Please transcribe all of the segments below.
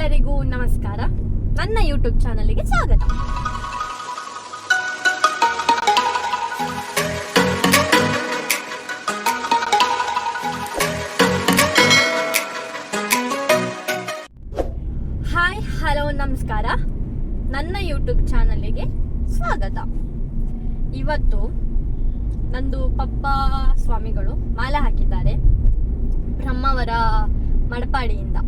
ಎಲ್ಲರಿಗೂ ನಮಸ್ಕಾರ. ನನ್ನ ಯೂಟ್ಯೂಬ್ ಚಾನಲ್ಗೆ ಸ್ವಾಗತ. ಹಾಯ್ ಹಲೋ ನಮಸ್ಕಾರ. ನನ್ನ ಯೂಟ್ಯೂಬ್ ಚಾನಲ್ಗೆ ಸ್ವಾಗತ. ಇವತ್ತು ನಂದು ಪಪ್ಪ ಸ್ವಾಮಿಗಳು ಮಾಲೆ ಹಾಕಿದ್ದಾರೆ. ಬ್ರಹ್ಮವರ ಮಡಪಾಡಿಯಿಂದ.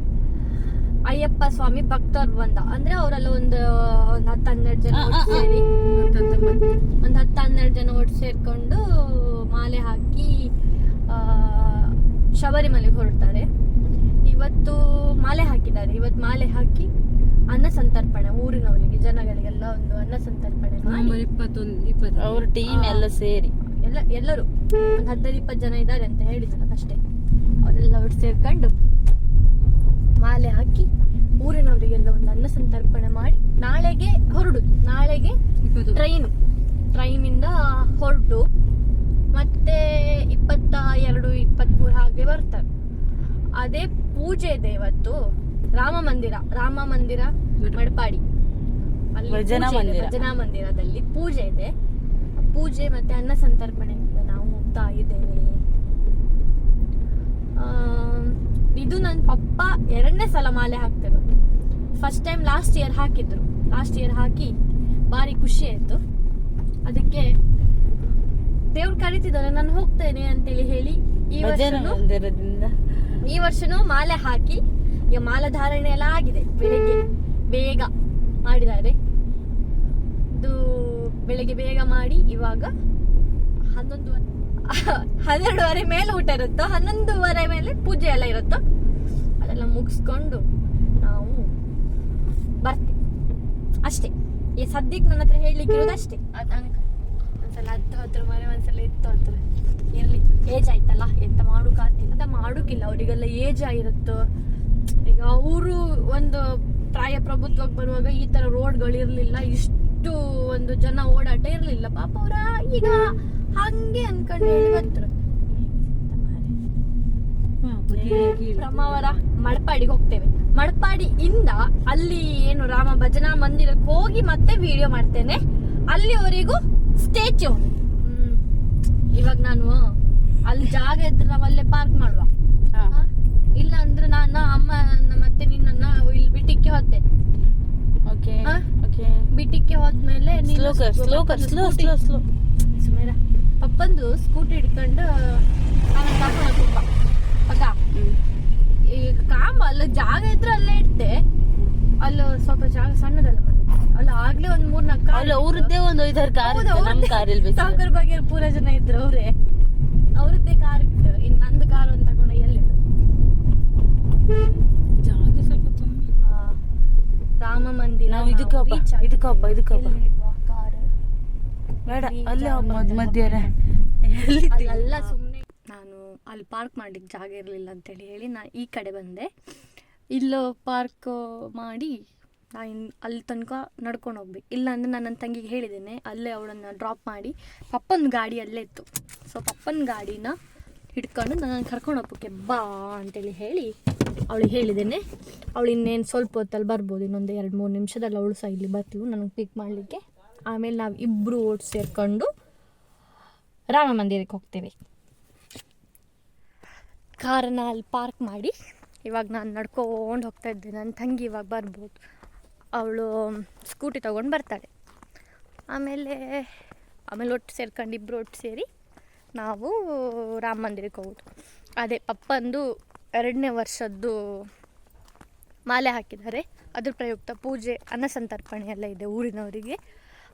ಅಯ್ಯಪ್ಪ ಸ್ವಾಮಿ ಭಕ್ತರು ಬಂದ. ಅಂದ್ರೆ ಅವರೆಲ್ಲ ಒಂದು ಒಂದು ಹತ್ತು ಹನ್ನೆರಡು ಜನ ಒಟ್ಟು ಸೇರಿ ಒಂದು ಹತ್ತು ಹನ್ನೆರಡು ಜನ ಒಟ್ಟು ಸೇರ್ಕೊಂಡು ಮಾಲೆ ಹಾಕಿ ಆ, ಶಬರಿಮಲೆಗೆ ಹೊರಡ್ತಾರೆ. ಇವತ್ತು ಮಾಲೆ ಹಾಕಿದ್ದಾರೆ. ಇವತ್ತು ಮಾಲೆ ಹಾಕಿ ಅನ್ನ ಸಂತರ್ಪಣೆ ಊರಿನವರಿಗೆ ಜನಗಳಿಗೆಲ್ಲ ಒಂದು ಅನ್ನ ಸಂತರ್ಪಣೆ ಮಾಡಿ. ಇಪ್ಪತ್ತೊಂದು ಇಪ್ಪತ್ತು ಅವ್ರ ಟೀಮ್ ಎಲ್ಲ ಸೇರಿ. ಎಲ್ಲ ಎಲ್ಲರೂ. ಒಂದು ಹದಿನೈದು ಇಪ್ಪತ್ತು ಜನ ಇದ್ದಾರೆ ಅಂತ ಹೇಳಿದ್ರಲ್ಲ ಅಷ್ಟೇ ಅವರೆಲ್ಲ ಒಟ್ಟು ಸೇರ್ಕೊಂಡು ಮಾಲೆ ಹಾಕಿ ಊರಿನವರಿಗೆಲ್ಲ ಒಂದು ಅನ್ನ ಸಂತರ್ಪಣೆ ಮಾಡಿ ನಾಳೆಗೆ ಹೊರಡುದು ನಾಳೆಗೆ ಟ್ರೈನ್ ಟ್ರೈನು ಟ್ರೈನಿಂದ ಹೊರಟು ಮತ್ತೆ ಇಪ್ಪತ್ತ ಎರಡು ಇಪ್ಪತ್ಮೂರು ಹಾಗೆ ಬರ್ತಾರೆ ಅದೇ ಪೂಜೆ ಇದೆ ಇವತ್ತು. ರಾಮ ಮಂದಿರ ರಾಮ ಮಂದಿರ ಮಡಪಾಡಿ. ಅಲ್ಲಿ ಭಜನಾ ಮಂದಿರದಲ್ಲಿ ಪೂಜೆ ಇದೆ. ಪೂಜೆ ಮತ್ತೆ ಅನ್ನ ಸಂತರ್ಪಣೆ ನಾವು ಹೋಗ್ತಾ ಇದ್ದೇವೆ ಆ, ಇದು ನನ್ನ ಪಪ್ಪ. ಎರಡನೇ ಸಲ ಮಾಲೆ ಹಾಕ್ತಿರೋದು ಫಸ್ಟ್ ಟೈಮ್ ಲಾಸ್ಟ್ ಇಯರ್ ಹಾಕಿದ್ರು. ಲಾಸ್ಟ್ ಇಯರ್ ಹಾಕಿ ಭಾರಿ ಖುಷಿ ಆಯ್ತು. ಅದಕ್ಕೆ ದೇವ್ರು ಕರೀತಿದ್ದಾರೆ ನಾನು ಹೋಗ್ತೇನೆ ಅಂತೇಳಿ ಹೇಳಿ ಈ ವರ್ಷನೂ ಈ ವರ್ಷನೂ ಮಾಲೆ ಹಾಕಿ ಈಗ ಮಾಲೆ ಧಾರಣೆ ಎಲ್ಲ ಆಗಿದೆ. ಬೆಳಿಗ್ಗೆ ಬೇಗ ಮಾಡಿದ್ದಾರೆ. ಇದು ಬೆಳಿಗ್ಗೆ ಬೇಗ ಮಾಡಿ ಇವಾಗ ಹನ್ನೊಂದು ಹನ್ನೆರಡುವರೆ ಮೇಲೆ ಊಟ ಇರುತ್ತೋ ಹನ್ನೊಂದುವರೆ ಮೇಲೆ ಪೂಜೆ ಎಲ್ಲ ಇರುತ್ತೋ ಅದೆಲ್ಲ ಮುಗಿಸ್ಕೊಂಡು ನಾವು ಬರ್ತೀವಿ. ಅಷ್ಟೇ. ಈ ಸದ್ಯಕ್ಕೆ ನನ್ನ ಹತ್ರ ಹೇಳಲಿಕ್ಕೆ ಇರೋದು ಅಷ್ಟೇ. ಒಂದ್ಸಲ ಹತ್ತು ಹತ್ರ ಮನೆ ಒಂದ್ಸಲ ಇತ್ತು ಹತ್ರ. ಇರಲಿ. ಏಜ್ ಆಯ್ತಲ್ಲ? ಎಂತ ಮಾಡೋಕಾತ ಅಂತ ಮಾಡೋಕ್ಕಿಲ್ಲ ಅವರಿಗೆಲ್ಲ ಏಜ್ ಆಗಿರುತ್ತೋ? ಈಗ ಅವರು ಒಂದು ಪ್ರಾಯ ಪ್ರಭುತ್ವಕ್ಕೆ ಬರುವಾಗ ಈ ತರ ರೋಡ್ಗಳು ಇರಲಿಲ್ಲ. ಇಷ್ಟು ಒಂದು ಜನ ಓಡಾಟ ಇರ್ಲಿಲ್ಲ. ಪಾಪ ಅವರ ಈಗ ಹಂಗೆ ಅನ್ಕೊಂಡು ಹೇಳಿ ಬಂದ್ರು ಬ್ರಹ್ಮಾವರ ಮಡಪಾಡಿಗೆ ಹೋಗ್ತೇವೆ. ಇಂದ ಅಲ್ಲಿ ಏನು ರಾಮ ಭಜನಾ ಮಂದಿರಕ್ಕೆ ಹೋಗಿ ಮತ್ತೆ ವಿಡಿಯೋ ಮಾಡ್ತೇನೆ. ಅಲ್ಲಿವರೆಗೂ ಸ್ಟೇಚ್ಯೂ ಇವಾಗ ನಾನು ಅಲ್ಲಿ ಜಾಗ ಇದ್ರೆ ನಾವಲ್ಲೇ ಅಲ್ಲೇ ಪಾರ್ಕ್ ಮಾಡುವ? ಇಲ್ಲ ಅಂದ್ರೆ ನಾನು ಅಮ್ಮ ಮತ್ತೆ ನಿನ್ನ ಇಲ್ಲಿ ಬಿಟ್ಟಿಕ್ಕೆ ಹೋದೆ ಓಕೆ ಓಕೆ ಬಿಟ್ಟಿಕ್ಕೆ ಹೋದ್ಮೇಲೆ ಸ್ಲೋ ಸುಮೇರ ಪಪ್ಪಂದು ಸ್ಕೂಟಿ ಹಿಡ್ಕೊಂಡು ಅವನ ಕರ್ಕೊಂಡು ಅಕ್ಕ ಈಗ ಕಾಮ ಅಲ್ಲ ಜಾಗ ಇದ್ರೆ ಅಲ್ಲೇ ಇಟ್ಟೆ. ಅಲ್ಲಿ ಸ್ವಲ್ಪ ಜಾಗ ಸಣ್ಣದಲ್ಲ ಅಲ್ಲ ಅಲ್ಲಿ ಆಗ್ಲೇ ಒಂದ್ ಮೂರ್ ನಾಲ್ಕು ಅಲ್ಲ ಅವ್ರದ್ದೇ ಒಂದ್ ಐದಾರು ಕಾರ್ ನಮ್. ಕಾರ್ ಇಲ್ಬೇಕು ಬಗ್ಗೆ ಪೂರ ಜನ ಇದ್ರು ಅವ್ರೆ. ಅವ್ರದ್ದೇ ಕಾರ್ ಇತ್ತು. ಇನ್ ನಂದು ಕಾರ್ ಅಂತ ತಗೊಂಡ ಎಲ್ಲಿ ಜಾಗ ಸ್ವಲ್ಪ ತುಂಬಿ ರಾಮ ಮಂದಿರ ನಾವು ಇದಕ್ಕೆ ಹಬ್ಬ, reach ಕಾರ್ ಇದಕ್ಕೆ ಹಬ್ಬ, ಇದಕ್ಕೆ ಹಬ್ಬ. ಎಲ್ಲಿ ಬೇಡ ಅಲ್ಲೇ ಮಧ್ಯ ಮಧ್ಯ ಎಲ್ಲ ಸುಮ್ಮನೆ ಅಲ್ಲಿ ಪಾರ್ಕ್ ಮಾಡಲಿಕ್ಕೆ ಜಾಗ ಇರಲಿಲ್ಲ ಅಂತೇಳಿ ಹೇಳಿ ನಾ ಈ ಕಡೆ ಬಂದೆ. ಇಲ್ಲೋ ಪಾರ್ಕ್ ಮಾಡಿ ನಾ ಇನ್ ಅಲ್ಲಿ ತನಕ ನಡ್ಕೊಂಡು ಹೋಗ್ಬೇಕು ಇಲ್ಲ ಅಂದ್ರೆ ನಾನು ನನ್ನ ತಂಗಿಗೆ ಹೇಳಿದ್ದೇನೆ, ಅಲ್ಲೇ ಅವಳನ್ನು ಡ್ರಾಪ್ ಮಾಡಿ ಪಪ್ಪನ ಗಾಡಿ ಅಲ್ಲೇ ಇತ್ತು. ಸೊ ಪಪ್ಪನ ಗಾಡಿನ ಹಿಡ್ಕೊಂಡು ನಾನು ಕರ್ಕೊಂಡು ಹೋಗ್ಬೇಕೆ ಬಾ ಅಂತೇಳಿ ಹೇಳಿ ಅವಳಿಗೆ ಹೇಳಿದ್ದೇನೆ. ಅವಳು ಇನ್ನೇನು ಸ್ವಲ್ಪ ಹೊತ್ತಲ್ಲಿ ಬರ್ಬೋದು, ಇನ್ನೊಂದು ಎರಡು ಮೂರು ನಿಮಿಷದಲ್ಲಿ ಅವಳು ಸಹ ಇಲ್ಲಿ ಬರ್ತೀವಿ ನನಗೆ ಪಿಕ್ ಮಾಡಲಿಕ್ಕೆ. ಆಮೇಲೆ ನಾವು ಇಬ್ಬರು ಓಟ್ ಸೇರಿಕೊಂಡು ರಾಮ ಮಂದಿರಕ್ಕೆ ಹೋಗ್ತೇವೆ. ಕಾರನ್ನ ಅಲ್ಲಿ ಪಾರ್ಕ್ ಮಾಡಿ ಇವಾಗ ನಾನು ನಡ್ಕೊಂಡು ಹೋಗ್ತಾ ಇದ್ದೆ. ನನ್ನ ತಂಗಿ ಇವಾಗ ಬರ್ಬೋದು. ಅವಳು ಸ್ಕೂಟಿ ತೊಗೊಂಡು ಬರ್ತಾಳೆ. ಆಮೇಲೆ ಆಮೇಲೆ ಒಟ್ಟು ಸೇರ್ಕೊಂಡು ಇಬ್ಬರು ಒಟ್ಟು ಸೇರಿ ನಾವು ರಾಮ ಮಂದಿರಕ್ಕೆ ಹೋಗೋದು. ಅದೇ ಪಪ್ಪಂದು ಎರಡನೇ ವರ್ಷದ್ದು ಮಾಲೆ ಹಾಕಿದ್ದಾರೆ. ಅದ್ರ ಪ್ರಯುಕ್ತ ಪೂಜೆ, ಅನ್ನ ಸಂತರ್ಪಣೆ ಎಲ್ಲ ಇದೆ ಊರಿನವರಿಗೆ.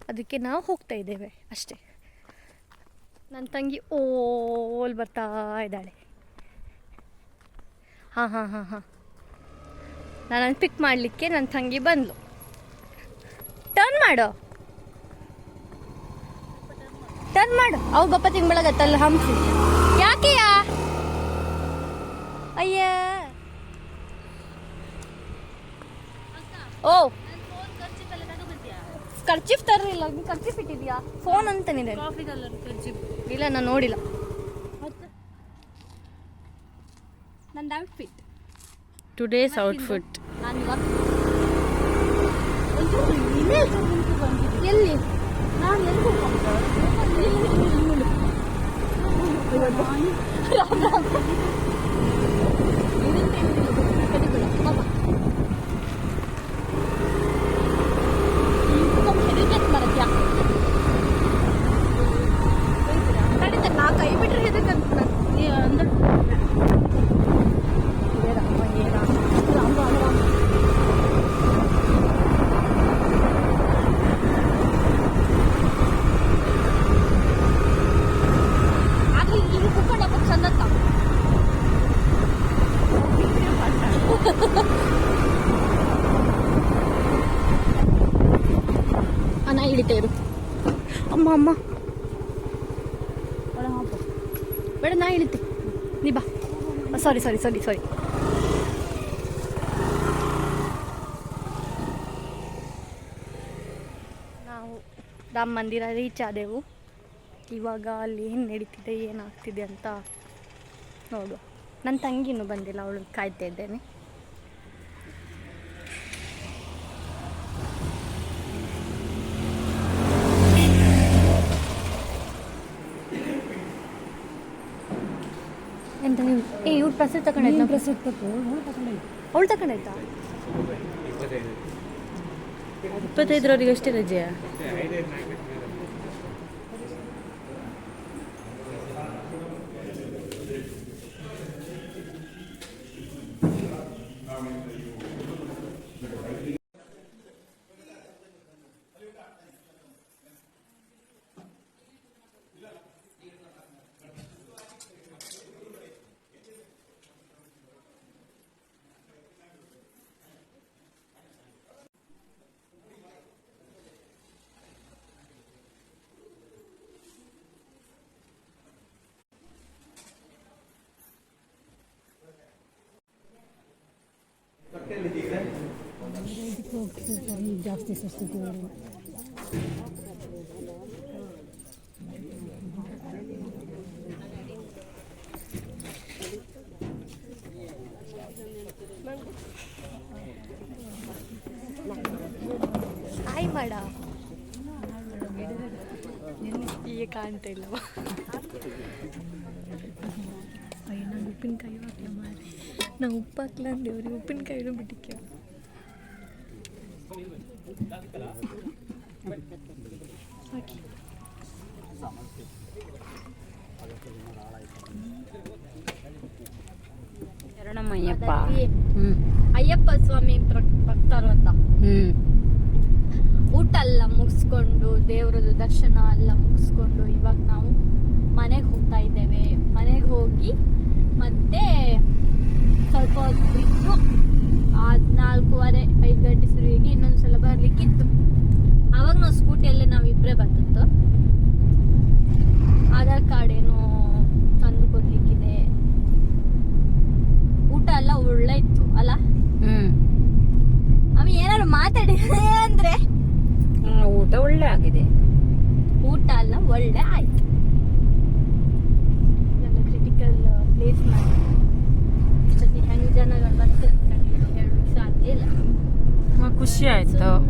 ಅದಕ್ಕೆ ನಾವು ಹೋಗ್ತಾ ಇದ್ದೇವೆ ಅಷ್ಟೇ. ನನ್ನ ತಂಗಿ ಓಲ್ ಬರ್ತಾ ಇದ್ದಾಳೆ. ಹಾಂ ಹಾಂ ಹಾಂ ಹಾಂ. ನಾನು ಪಿಕ್ ಮಾಡಲಿಕ್ಕೆ ನನ್ನ ತಂಗಿ ಬಂದ್ಲು. ಟರ್ನ್ ಮಾಡು. ಟರ್ನ್ ಮಾಡು. ಅವು ಗಪ್ಪ ತಿಂಗಳಾಗತ್ತಲ್ಲ ಹಂಪಿ ಯಾಕೆಯ ಅಯ್ಯ. ಓ. ಖರ್ಚಿಫ್ ತರಲಿಲ್ಲ ನೀನು ಖರ್ಚಿಫ್ ಇಟ್ಟಿದ್ಯಾ? ಫೋನ್ ಅಂತ ಕಾಫಿ ಕಲರ್ ಇಲ್ಲ ನಾನು ನೋಡಿಲ್ಲ. ನನ್ನ ಔಟ್ಫಿಟ್ ಟುಡೇಸ್ ಔಟ್ಫಿಟ್ ನಾನು ಎಲ್ಲಿ? ನಾನು ಎಲ್ಲಿ ರಾಮ ರಾಮ ಇರು. ಅಮ್ಮ ಅಮ್ಮ. ಬೇಡ ನಾ ಇಳಿತೆ ನೀ ಬಾ. ಸಾರಿ ಸಾರಿ ಸಾರಿ ಸಾರಿ ನಾವು ರಾಮ ಮಂದಿರ ರೀಚ್ ಆದೆವು. ಇವಾಗ ಅಲ್ಲಿ ಏನು ನಡೀತಿದೆ ಏನಾಗ್ತಿದೆ ಅಂತ ನೋಡುವ ನನ್ನ ತಂಗಿನೂ ಬಂದಿಲ್ಲ ಅವಳು ಕಾಯ್ತಾ ಇದ್ದೇನೆ. ಎಂತ ನೀವು ಏ ಇವ್ರು ಪ್ರಸಾದ್ ತಗೊಂಡಾಯ್ತು? ಅವಳು ತಗೊಂಡಾಯ್ತಾ? ಇಪ್ಪತ್ತೈದರವರೆಗೆ ಅಷ್ಟೇ ರಜೆಯಾ ಜಾಸ್ತಿ ಸಸ್ತು ಹಾಯ್ ಮಾಡ ಈಗ ಕಾಣ್ತಾ ಇಲ್ಲವ ಅಯ್ಯ ನಾನು ಉಪ್ಪಿನಕಾಯಿ ಹಾಕ್ಲ ಮಾಡಿ ನಾವು ಉಪ್ಪು ಹಾಕ್ಲ ಅಂದೇವ್ರಿ ಉಪ್ಪಿನಕಾಯಿನೂ ಬಿಟ್ಟಿಕ್ಕೆ ಹಾಕಿ ಅಯ್ಯಪ್ಪ ಸ್ವಾಮಿ ಬರ್ತಾರು ಭಕ್ತರು ಅಂತ ಹ್ಮ್. ಊಟ ಎಲ್ಲ ಮುಗಿಸ್ಕೊಂಡು ದೇವರದ್ದು ದರ್ಶನ ಎಲ್ಲ ಮುಗಿಸ್ಕೊಂಡು ಇವಾಗ ನಾವು ಮನೆಗೆ ಹೋಗ್ತಾ ಇದ್ದೇವೆ. ಮನೆಗೆ ಹೋಗಿ ಮತ್ತೆ ಸ್ವಲ್ಪ ಹೊತ್ತು ಬಿಟ್ಟು ನಾಲ್ಕೂವರೆ ಐದು ಗಂಟೆ ಸುರುವಿಗೆ ಇನ್ನೊಂದು ಸಲ ಬರ್ಲಿಕ್ಕಿತ್ತು. ಅವಾಗ ನಾವು ಸ್ಕೂಟಿಯಲ್ಲೇ ನಾವು ಇಬ್ಬರೇ ಬಂದದ್ದು. ಆಧಾರ್ ಕಾರ್ಡ್ ಏನೋ ತಂದು ಕೊಡ್ಲಿಕ್ಕಿದೆ. ಊಟ ಎಲ್ಲ ಒಳ್ಳೆ ಇತ್ತು ಅಲ್ಲ? ಹ್ಮ್. ಅವ ಏನಾದ್ರು ಮಾತಾಡಿ ಅಂದ್ರೆ? ಊಟ ಒಳ್ಳೆ ಆಗಿದೆ. ಊಟ ಎಲ್ಲ ಒಳ್ಳೆ ಆಯ್ತು. ಜನಗಳು ಬರ್ತಾರೆ